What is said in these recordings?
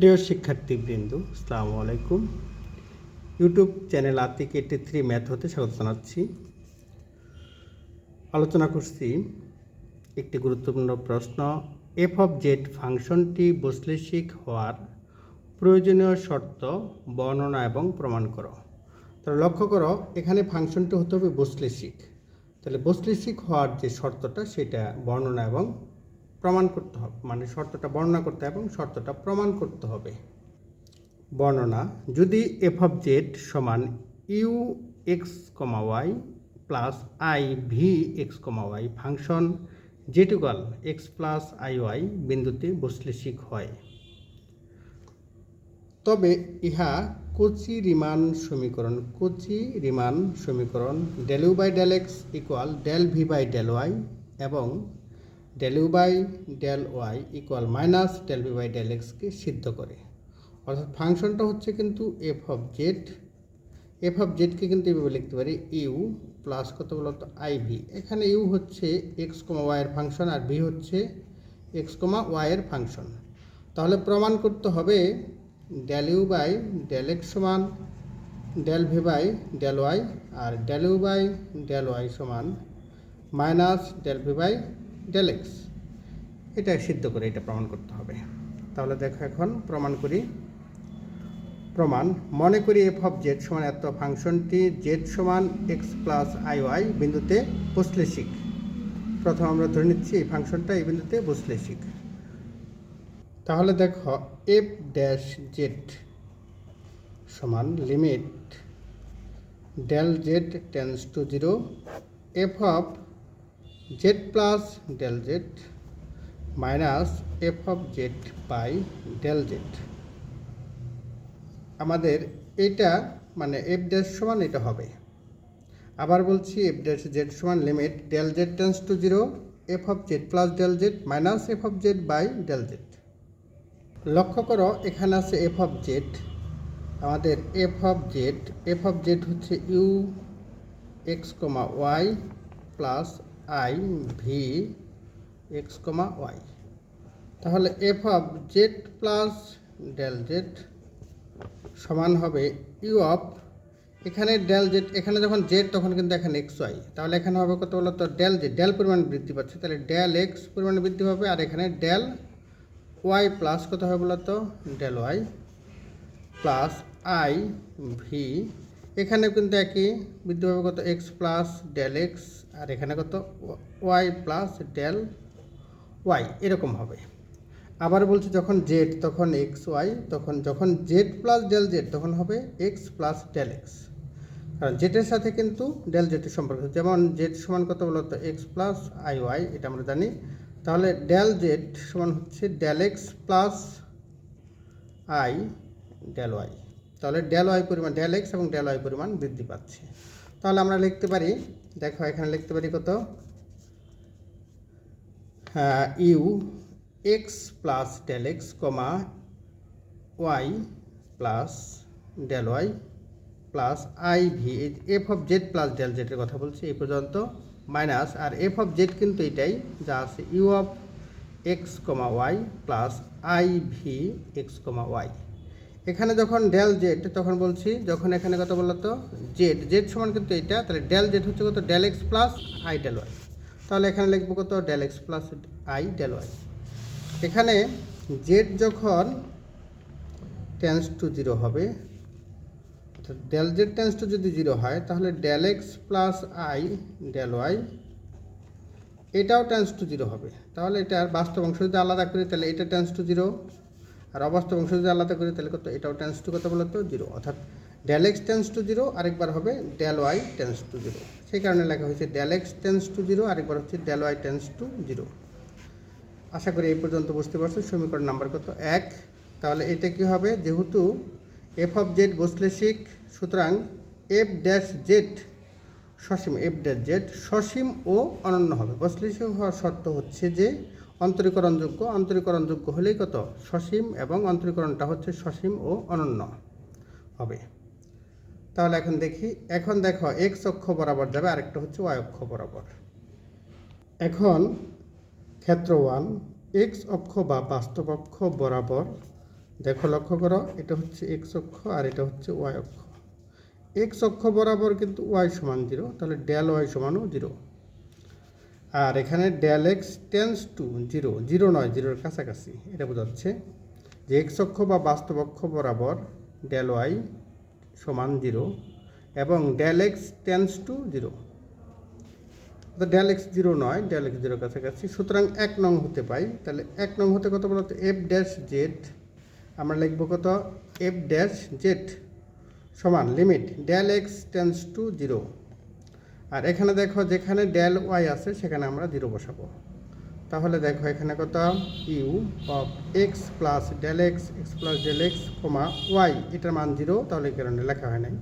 প্রিয় শিক্ষার্থীবৃন্দ, আসসালামু আলাইকুম। YouTube channel Atik eighty three math হতে স্বাগত জানাচ্ছি। আলোচনা করছি একটি গুরুত্বপূর্ণ প্রশ্ন এফ অফ জেড ফাংশনটি বৈশ্লেষিক হওয়ার প্রয়োজনীয় শর্ত, বর্ণনা এবং প্রমাণ করো। তাহলে লক্ষ্য করো, এখানে ফাংশনটি হতে হবে বৈশ্লেষিক। তাহলে বৈশ্লেষিক হওয়ার যে শর্তটা, সেটা বর্ণনা এবং প্রমাণ করতে হবে মানে শর্তটা বর্ণনা করতে হবে এবং শর্তটা প্রমাণ করতে হবে। বর্ণনা, যদি এফ অফ জেড সমান U X comma Y plus I V X comma Y function জেটুকাল X plus I Y বিন্দুতে বৈশ্লেষিক হয়। তবে ইহা কোচি রিমান সমীকরণ, কোচি রিমান সমীকরণ del U by del X equal del V by del Y এবং del U by del Y equal minus del V by del এক্সকে সিদ্ধ করে। অর্থাৎ ফাংশনটা হচ্ছে কিন্তু F of Z F of জেডকে কিন্তু এভাবে লিখতে পারি ইউ প্লাস কত বলতো আই ভি এখানে ইউ হচ্ছে এক্স কমা ওয়াইয়ের ফাংশন আর ভি হচ্ছে এক্স কমা ওয়াইয়ের ফাংশন। তাহলে প্রমাণ করতে হবে del U by del X সমান del V by del Y R del U by del Y সমান minus del V by del X এটা সিদ্ধ করে এটা প্রমাণ করতে হবে। তাহলে দেখো এখন প্রমাণ করি। প্রমাণ, মনে করি এফ অফ জেড সমান এত ফাংশনটি জেড সমান এক্স প্লাস আই ওয়াই বিন্দুতে বসলেশিক প্রথম আমরা ধরে নিচ্ছি এই ফাংশনটা এই বিন্দুতে বসলেশিক তাহলে দেখো এফ ড্যাশ জেড সমান limit del Z tends to zero F of Z plus del Z minus F of Z by del Z আমাদের এটা মানে এফ ড্যাশ সমান এটা হবে। আবার বলছি এফ ড্যাশ জেড সমান limit del Z tends to zero F of Z plus del Z minus F of Z by del Z লক্ষ্য করো, এখানে আছে এফ অফ জেড আমাদের F of Z F of Z হচ্ছে U X comma Y plus I V X comma Y তাহলে F of Z plus del Z সমান হবে U of এখানে ডেল জেড এখানে যখন জেড তখন কিন্তু এখানে এক্স ওয়াই তাহলে এখানে হবে কত বলতো? ডেল জেড ডেল পরিমাণ বৃদ্ধি পাচ্ছে। তাহলে ডেল এক্স পরিমাণ বৃদ্ধি পাবে আর এখানে ডেল ওয়াই প্লাস কত হবে বলতো? Del Y plus I V এখানে কিন্তু একই বৃদ্ধি পাবে কত এক্স প্লাস ডেল এক্স আর এখানে কত ওয়াই প্লাস ডেল ওয়াই এরকম হবে। আবার বলছি যখন জেড তখন এক্স ওয়াই তখন যখন জেড প্লাস ডেল জেড তখন হবে এক্স প্লাস ডেল এক্স কারণ জেটের সাথে কিন্তু ডেল জেটের সম্পর্ক। যেমন জেড সমান কত বলতো এক্স প্লাস আই ওয়াই এটা আমরা জানি। তাহলে ডেল জেড সমান হচ্ছে del X plus I del Y তাহলে ডেল ওয়াই পরিমাণ ডেল এক্স এবং ডেল ওয়াই পরিমাণ বৃদ্ধি পাচ্ছে। তাহলে আমরা লিখতে পারি, দেখো এখানে লিখতে পারি কত? U X plus del X comma Y plus del Y plus I V F of Z plus del জেডের কথা বলছি, এই পর্যন্ত মাইনাস আর এফ অফ জেড কিন্তু এটাই, যা আছে U of X comma Y plus I V X comma Y এখানে যখন ডেল জেড তখন বলছি, যখন এখানে কত বলতো জেড জেড সমান কিন্তু এটা তাহলে ডেল জেড হচ্ছে কত? Del X plus I del Y তাহলে এখানে লিখব কত? Del X plus I del Y এখানে জেড যখন টেন্স টু জিরো হবে ডেল জেড টেন্স টু যদি জিরো হয়, তাহলে del X plus I del Y এটাও টেন্স টু জিরো হবে। তাহলে এটার বাস্তব অংশ যদি আলাদা করি, তাহলে এটা টেন্স টু জিরো আর অবাস্তব অংশ যদি আলাদা করি, তাহলে কত? এটাও টেন্স টু কত বলতো? জিরো অর্থাৎ del X tends to zero আরেকবার হবে del Y tends to zero সেই কারণে লেখা হয়েছে del X tends to zero আরেকবার হচ্ছে del Y tends to zero আশা করি এই পর্যন্ত বুঝতে পারছ, সমীকরণ নাম্বার কত? এক। তাহলে এটা কি হবে? যেহেতু এফ অফ জেড বসলেশিক সুতরাং এফ ড্যাশ জেড সসীম এফ ড্যাশ জেড সসীম ও অনন্য হবে। বসলেশিক হওয়ার শর্ত হচ্ছে যে অন্তরীকরণযোগ্য অন্তরীকরণযোগ্য হলেই কত? সসীম এবং অন্তরীকরণটা হচ্ছে সসীম ও অনন্য। হবে। তাহলে এখন দেখি, এখন দেখো এক্স অক্ষ বরাবর যাবে, আরেকটা হচ্ছে ওয়াই অক্ষ বরাবর। এখন ক্ষেত্র ওয়ান এক্স অক্ষ বা বাস্তব অক্ষ বরাবর, দেখো লক্ষ্য করো, এটা হচ্ছে এক্স অক্ষ আর এটা হচ্ছে ওয়াই অক্ষ। এক্স অক্ষ বরাবর কিন্তু ওয়াই সমান জিরো তাহলে ডেল ওয়াই সমানও জিরো আর এখানে del X tends to zero zero নয় জিরোর কাছাকাছি। এটা বোঝাচ্ছে যে এক্স অক্ষ বা বাস্তব অক্ষ বরাবর ডেল ওয়াই সমান জিরো এবং del X tends to zero তো ডেল এক্স জিরো নয় ডেল এক্স জিরো কাছাকাছি। সুতরাং এক নং হতে পাই। তাহলে এক নং হতে কত বলতো? এফ ড্যাশ জেড আমরা লিখব কত? এফ ড্যাশ জেড সমান limit del X tends to zero আর এখানে দেখো যেখানে ডেল ওয়াই আছে, সেখানে আমরা জিরো বসাবো। তাহলে দেখো এখানে কত? U of x plus del x x plus del x comma y এটার মান জিরো তাহলে কারণে লেখা হয় নাই।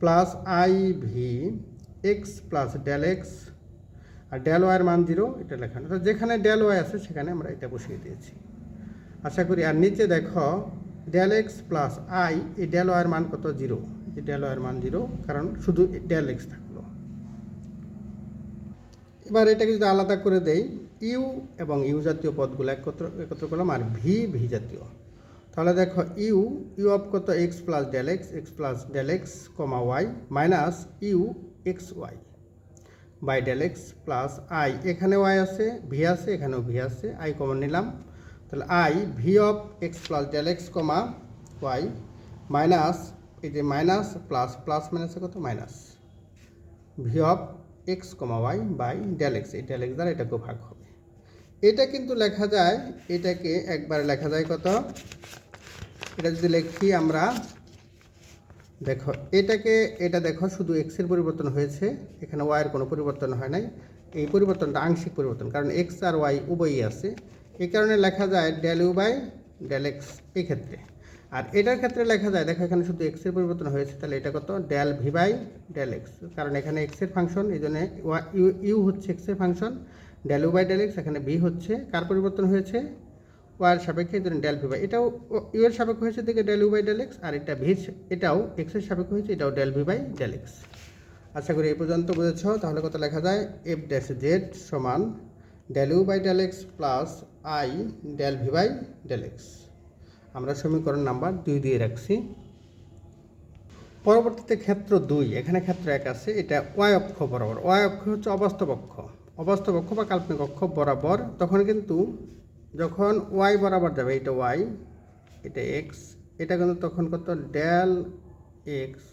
Plus i v x plus del x R del ওয়াইয়ের মান জিরো এটা লেখা নেই। যেখানে ডেল ওয়াই আছে, সেখানে আমরা এটা বসিয়ে দিয়েছি। আশা করি, আর নিচে দেখো ডেল এক্স প্লাস আই এই ডেল ওয়াইয়ের মান কত? জিরো এই ডেল ওয়াইয়ের মান জিরো কারণ শুধু ডেল এক্স থাকল এবার এটাকে যদি আলাদা করে দেই, ইউ এবং ইউ জাতীয় পদগুলো একত্র একত্র করলাম আর ভি ভি জাতীয়। তাহলে দেখো, ইউ ইউ অফ কত? X plus del x x plus del x comma y minus u x y by del x plus i এখানে ওয়াই আছে ভি আছে, এখানেও ভি আছে আই কমন নিলাম। তাহলে i v of x plus del x comma y minus এই যে minus plus plus মাইনাসে কত? Minus v of x comma y by del x এই ডেল এক্স দ্বারা এটাকেও ভাগ হবে। এটা কিন্তু লেখা যায়, এটাকে একবার লেখা যায় কত? এটা যদি লিখি আমরা, দেখো, এটাকে, এটা দেখো, শুধু এক্সের পরিবর্তন হয়েছে, এখানে ওয়াইয়ের কোনো পরিবর্তন হয় নাই। এই পরিবর্তনটা আংশিক পরিবর্তন, কারণ এক্স আর ওয়াই উভয়ই আছে। এই কারণে লেখা যায় del u by del x এই ক্ষেত্রে আর এটার ক্ষেত্রে লেখা যায়, দেখো এখানে শুধু এক্সের পরিবর্তন হয়েছে, তাহলে এটা কত? Del v by del x কারণ এখানে এক্সের ফাংশন এই জন্য ইউ ইউ হচ্ছে এক্সের function del u by del x এখানে বি হচ্ছে, কার পরিবর্তন হয়েছে? ওয়ার সাপেক্ষে ধরেন ডেল ভি বাই এটাও ইউ এর সাপেক্ষে হয়েছে দিকে del u by del x আর এটা ভি এটাও এক্সের সাপেক্ষে হয়েছে, এটাও del v by del x আশা করি এই পর্যন্ত বুঝেছ, তাহলে কত লেখা যায়? এফ ড্যাশ জেড সমান del u by del x plus i del v by del x আমরা সমীকরণ নাম্বার দুই দিয়ে রাখছি। পরবর্তীতে ক্ষেত্র দুই, এখানে ক্ষেত্র এক আছে, এটা ওয়াই অক্ষ বরাবর। ওয়াই অক্ষ হচ্ছে অবাস্তব অক্ষ। অবাস্তব অক্ষ বা কাল্পনিক অক্ষ বরাবর, তখন কিন্তু যখন ওয়াই বরাবর যাবে, এটা ওয়াই এটা এক্স এটা কিন্তু তখন কত? ডেল এক্স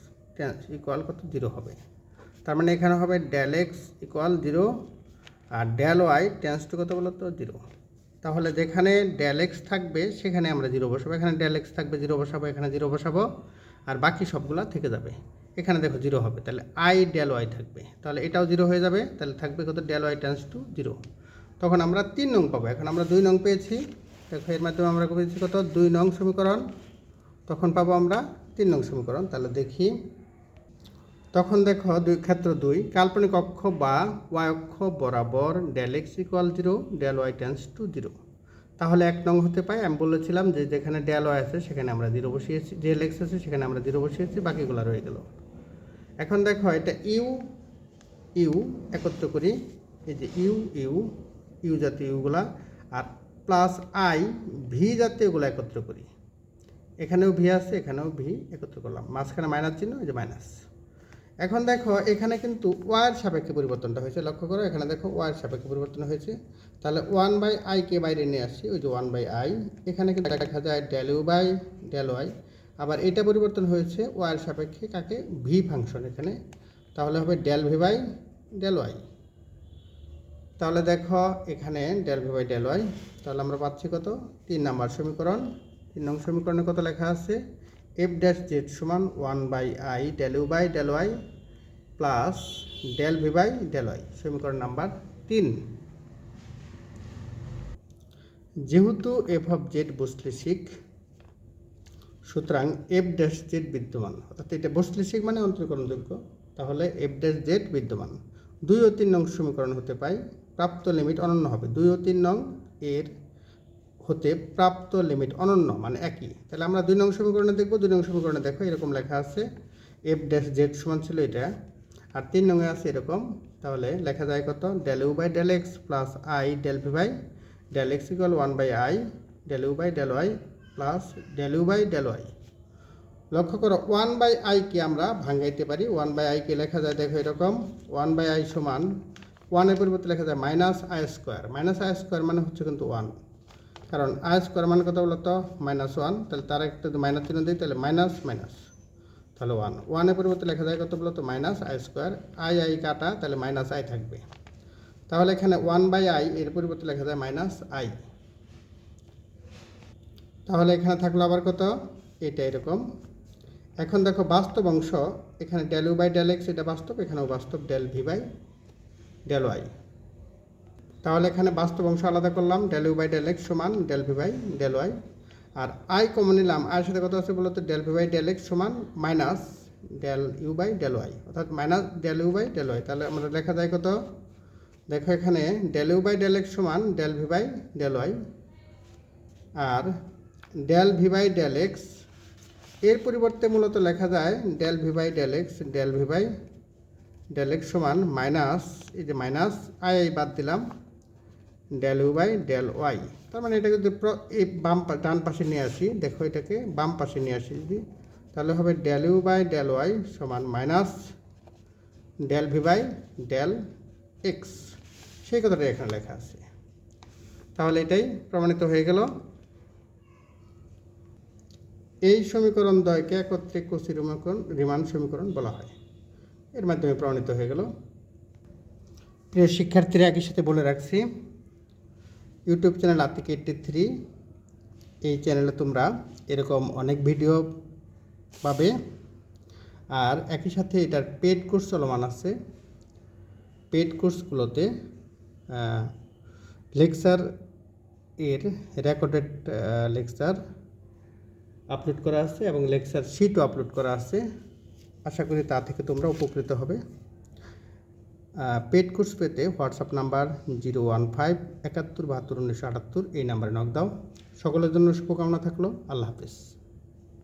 ইকুয়াল কত? জিরো হবে। তার মানে এখানে হবে ডেল এক্স ইকুয়াল জিরো আর ডেল ওয়াই টেন্স টু কত বলতো? জিরো তাহলে যেখানে ডেল এক্স থাকবে, সেখানে আমরা জিরো বসাবো। এখানে ডেল এক্স থাকবে জিরো বসাবো, এখানে জিরো বসাবো, আর বাকি সবগুলা থেকে যাবে। এখানে দেখো জিরো হবে, তাহলে আই ডেল ওয়াই থাকবে। তাহলে এটাও জিরো হয়ে যাবে, তাহলে থাকবে কত del y tends to zero তখন আমরা তিন নং পাবো। এখন আমরা দুই নং পেয়েছি। দেখো এর মাধ্যমে আমরা পেয়েছি কত? দুই নং সমীকরণ। তখন পাবো আমরা তিন নং সমীকরণ। তাহলে দেখি তখন দেখো দুই ক্ষেত্র দুই, কাল্পনিক অক্ষ বা ওয়াই অক্ষ বরাবর del x equal zero del y tends to zero তাহলে এক নং হতে পাই আমি বলেছিলাম যে যেখানে ডেল ওয়াই আছে সেখানে আমরা জিরো বসিয়েছি ডেল এক্স আছে সেখানে আমরা জিরো বসিয়েছি, বাকিগুলো রয়ে গেল। এখন দেখো এটা ইউ ইউ একত্র করি, এই যে ইউ ইউ ইউ জাতীয় ইউগুলা আর প্লাস আই ভি জাতীয়গুলো একত্র করি। এখানেও ভি আছে, এখানেও ভি একত্র করলাম। মাঝখানে মাইনাস চিহ্ন, এই যে মাইনাস এখন দেখো, এখানে কিন্তু ওয়ার সাপেক্ষে পরিবর্তনটা হয়েছে। লক্ষ্য করো, এখানে দেখো ওয়ার সাপেক্ষে পরিবর্তন হয়েছে। তাহলে ওয়ান বাই আইকে বাইরে নিয়ে আসছি, ওই যে ওয়ান বাই আই এখানে কিন্তু দেখা যায় del u by del y আবার এটা পরিবর্তন হয়েছে ওয়ার সাপেক্ষে কাকে? ভি ফাংশন এখানে। তাহলে হবে del v by del y তাহলে দেখো, এখানে del v by del y তাহলে আমরা পাচ্ছি কত? তিন নাম্বার সমীকরণ। তিন নম্বর সমীকরণে কত লেখা আছে? এফ ড্যাশ জেড সমান one by i del u by del y plus del v by del y সমীকরণ নাম্বার তিন। যেহেতু এফ অফ জেড বস্তুলিক সুতরাং এফ ড্যাশ জেড বিদ্যমান, অর্থাৎ এটা বস্তুলিক মানে অন্তরীকরণযোগ্য, তাহলে এফ ড্যাশ জেড বিদ্যমান। দুই ও তিন নং সমীকরণ হতে পাই প্রাপ্ত লিমিট অনন্য হবে। দুই ও তিন নং এর হতে প্রাপ্ত লিমিট অনন্য মানে একই। তাহলে আমরা দুই নং সমীকরণে দেখব, দুই নং সমীকরণে দেখো এরকম লেখা আছে এফ ড্যাশ জেড সমান ছিল এটা, আর তিন নঙে আছে এরকম, তাহলে লেখা যায় কত? Del u by del x plus i del v by del x equal one by i del u by del y plus del u by del y লক্ষ্য করো ওয়ান বাই আই আইকে আমরা ভাঙাইতে পারি ওয়ান বাই আই আইকে লেখা যায়, দেখো এরকম ওয়ান বাই আই সমান ওয়ানের পরিবর্তে লেখা যায় minus i square minus i square মানে হচ্ছে কিন্তু ওয়ান কারণ আই স্কোয়ার মানে কত বলতো? মাইনাস ওয়ান তাহলে তার একটা যদি মাইনাস চিহ্ন দিই, তাহলে মাইনাস মাইনাস তাহলে ওয়ান ওয়ানের পরিবর্তে লেখা যায় কত বলো তো minus i square i i কাটা, তাহলে মাইনাস আই থাকবে। তাহলে এখানে ওয়ান বাই আই এর পরিবর্তে লেখা যায় মাইনাস আই তাহলে এখানে থাকল আবার কত? এটা এরকম। এখন দেখো বাস্তব অংশ, এখানে del u by del x এটা বাস্তব, এখানেও বাস্তব del v by del y তাহলে এখানে বাস্তব অংশ আলাদা করলাম del u by del x সমান del v by del y R i common নিলাম আয়ের সাথে কত আছে বলতো del v by del x সমান minus del u by del y অর্থাৎ minus del u by del y তাহলে আমরা লেখা যায় কত দেখো এখানে del u by del x সমান del v by del y R del V by del এক্সের পরিবর্তে মূলত লেখা যায় del v by del x del v by del x সমান মাইনাস এই যে মাইনাস আই আই বাদ দিলাম del u by del y তার মানে এটা যদি এই বাম ডান পাশে নিয়ে আসি, দেখো এটাকে, বাম পাশে নিয়ে আসি যদি, তাহলে হবে del u by del y সমান minus del v by del x সেই কথাটাই এখানে লেখা আছে। তাহলে এটাই প্রমাণিত হয়ে গেল। এই সমীকরণ দ্বয়কে একত্রে কোসি রিমাকরণ রিমান সমীকরণ বলা হয়। এর মাধ্যমে প্রমাণিত হয়ে গেল। প্রিয় শিক্ষার্থীরা, একই সাথে বলে রাখছি YouTube channel Atik eighty three এই চ্যানেলে তোমরা এরকম অনেক ভিডিও পাবে। আর একই সাথে এটার পেড কোর্স চলমান আছে। পেড কোর্সগুলোতে লেকচার এর রেকর্ডেড লেকচার আপলোড করা আছে এবং লেকচার শিটও আপলোড করা আছে। আশা করি তা থেকে তোমরা উপকৃত হবে। পেড কোর্স পেতে WhatsApp number zero one five একাত্তর বাহাত্তর উনিশশো আটাত্তর এই নাম্বারে নক দাও সকলের জন্য শুভকামনা থাকল। আল্লাহ হাফিজ।